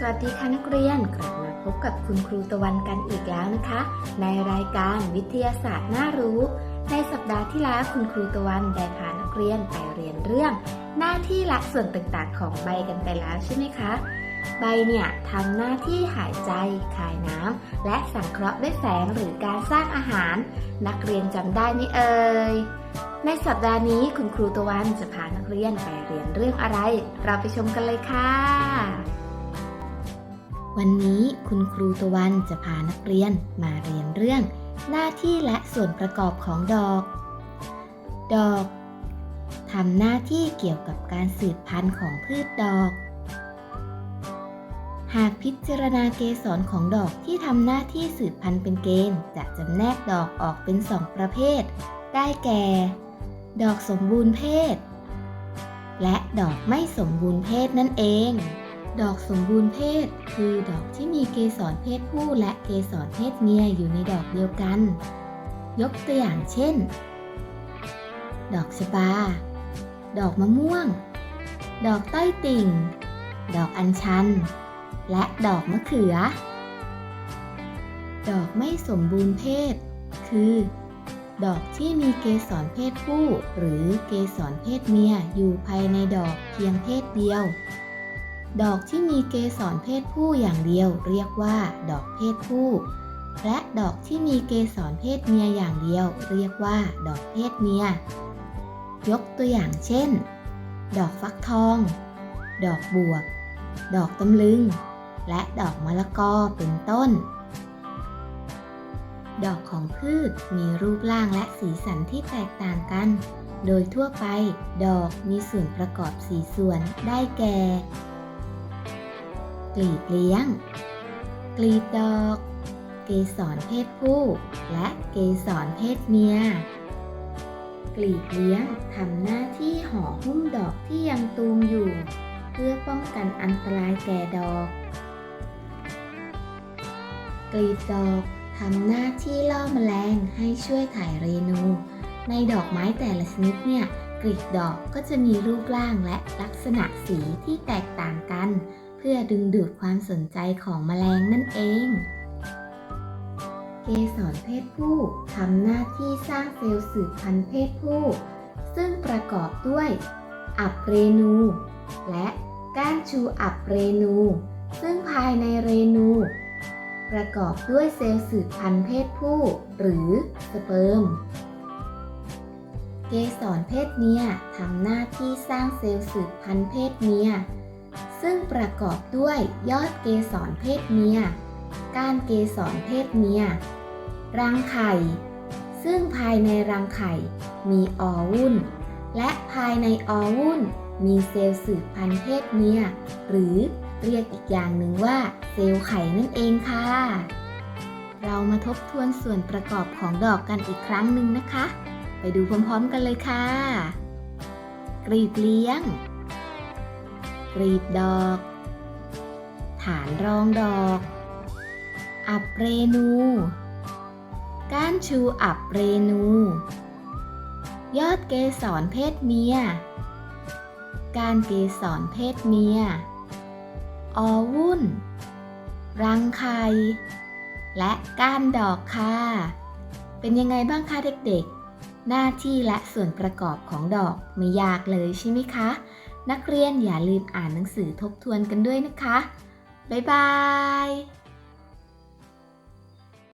สวัสดีค่ะนักเรียนกลับมาพบกับคุณครูตะวันกันอีกแล้วนะคะ ในรายการวิทยาศาสตร์น่ารู้ ในสัปดาห์ที่แล้วคุณครูตะวันได้พานักเรียนไปเรียนเรื่อง หน้าที่และส่วนต่างๆของใบกันไปแล้วใช่ไหมคะใบเนี่ยทำหน้าที่หายใจคายน้ำและสังเคราะห์ด้วยแสงหรือการสร้างอาหาร นักเรียนจำได้ไหมเอ่ยในสัปดาห์นี้คุณครูตะวันจะพานักเรียนไปเรียนเรื่องอะไร เราไปชมกันเลยค่ะ วันนี้คุณครูตะวันจะพานักเรียนมาเรียนเรื่อง หน้าที่และส่วนประกอบของดอก ดอกทำหน้าที่เกี่ยวกับการสืบพันธุ์ของพืชดอก หากพิจารณาเกสรของดอกที่ทำหน้าที่สืบพันธุ์เป็นเกณฑ์ จะจำแนกดอกออกเป็นสองประเภท ได้แก่ ดอกสมบูรณ์เพศ และดอกไม่สมบูรณ์เพศนั่นเอง ดอกสมบูรณ์เพศ คือดอกที่มีเกสรเพศผู้และเกสรเพศเมียอยู่ในดอกเดียวกัน ยกตัวอย่างเช่น ดอกชบา ดอกมะม่วง ดอกต้อยติ่ง ดอกอัญชัน และดอกมะเขือ ดอกไม่สมบูรณ์เพศ คือ ดอกที่มีเกสรเพศผู้ หรือเกสรเพศเมียอยู่ภายในดอกเพียงเพศเดียว ดอกที่มีเกสรเพศผู้อย่างเดียวเรียกว่า ดอกเพศผู้ และดอกที่มีเกสรเพศเมียอย่างเดียว เรียกว่า ดอกเพศเมีย ยกตัวอย่างเช่น ดอกฟักทอง ดอกบวบ ดอกตำลึง และดอกมะละกอเป็นต้น ดอกของพืชมีรูปร่างและสีสันที่แตกต่างกัน โดยทั่วไป ดอกมีส่วนประกอบสีส่วนได้แก่ ลีบเลี้ยง กลีบดอก เกสรเพศผู้ และเกสรเพศเมีย กลีบเลี้ยงทำหน้าที่ห่อหุ้มดอกที่ยังตูมอยู่ เพื่อป้องกันอันตรายแก่ดอก กลีบดอกทำหน้าที่ล่อแมลงให้ช่วยถ่ายเรนู ในดอกไม้แต่ละชนิดเนี่ยกลีบดอกก็จะมีรูปร่างและลักษณะสีที่แตกต่างกัน เพื่อดึงดูดความสนใจของแมลงนั่นเอง เกสรเพศผู้ทำหน้าที่สร้างเซลล์สืบพันธุ์เพศผู้ ซึ่งประกอบด้วย อับเรนู และก้านชูอับเรนู ซึ่งภายในเรนู ประกอบด้วยเซลล์สืบพันธุ์เพศผู้ หรือสเปิร์มเกสรเพศเมียทำหน้าที่สร้างเซลล์สืบพันธุ์เพศเมีย ซึ่งประกอบด้วยยอดเกสรเพศเมีย ก้านเกสรเพศเมีย รังไข่ ซึ่งภายในรังไข่ มีออวุ่น และภายในออวุ่น มีเซลล์สืบพันธุ์เพศเมีย หรือเรียกอีกอย่างหนึ่งว่าเซลล์ไข่นั่นเองค่ะ เรามาทบทวนส่วนประกอบของดอกกันอีกครั้งหนึ่งนะคะ ไปดูพร้อมๆกันเลยค่ะ กรีบเลี้ยง กรีบดอก ฐานรองดอก อับเรนู ก้านชูอับเรนู ยอดเกสรเพศเมีย การเกสรเพศเมียออวุ่น รังไข่ และก้านดอกค่ะ เป็นยังไงบ้างคะเด็กๆหน้าที่และส่วนประกอบของดอกไม่ยากเลยใช่ไหมคะ นักเรียนอย่าลืมอ่านหนังสือทบทวนกันด้วยนะคะ บ๊ายบาย